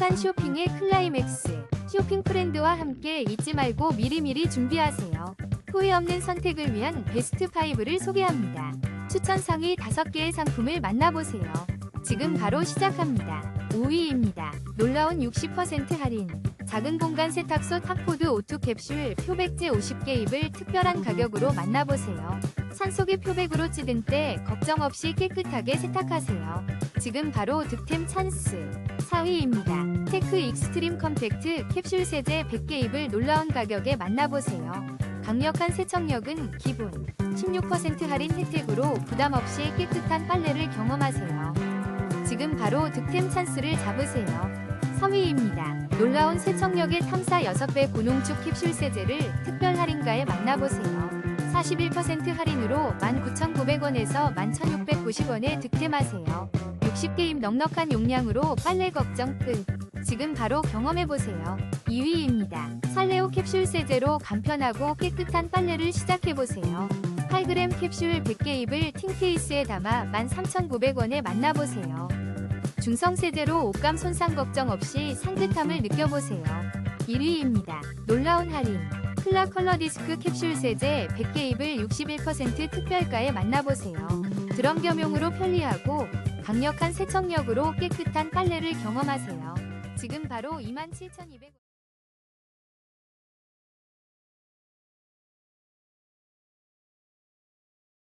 행복한 쇼핑의 클라이맥스. 쇼핑 프렌드와 함께 잊지 말고 미리미리 준비하세요. 후회 없는 선택을 위한 베스트 5를 소개합니다. 추천 상위 5개의 상품을 만나보세요. 지금 바로 시작합니다. 5위입니다. 놀라운 60% 할인. 작은 공간 세탁소 탑포드 오투 캡슐 표백제 50개 입을 특별한 가격으로 만나보세요. 산속의 표백으로 찌든 때 걱정 없이 깨끗하게 세탁하세요. 지금 바로 득템 찬스. 4위입니다. 테크 익스트림 컴팩트 캡슐 세제 100개 입을 놀라운 가격에 만나보세요. 강력한 세척력은 기본. 16% 할인 혜택으로 부담 없이 깨끗한 빨래를 경험하세요. 지금 바로 득템 찬스를 잡으세요. 3위입니다. 놀라운 세척력의 탐사 6배 고농축 캡슐 세제를 특별 할인가에 만나보세요. 41% 할인으로 19,900원에서 11,690원에 득템하세요. 60개임 넉넉한 용량으로 빨래 걱정 끝. 지금 바로 경험해보세요. 2위입니다. 살레오 캡슐 세제로 간편하고 깨끗한 빨래를 시작해보세요. 8g 캡슐 100개입을 틴케이스에 담아 13,900원에 만나보세요. 중성 세제로 옷감 손상 걱정 없이 상긋함을 느껴보세요. 1위입니다. 놀라운 할인. 클라 컬러 디스크 캡슐 세제 100개 입을 61% 특별가에 만나보세요. 드럼 겸용으로 편리하고 강력한 세척력으로 깨끗한 빨래를 경험하세요. 지금 바로 27,200원.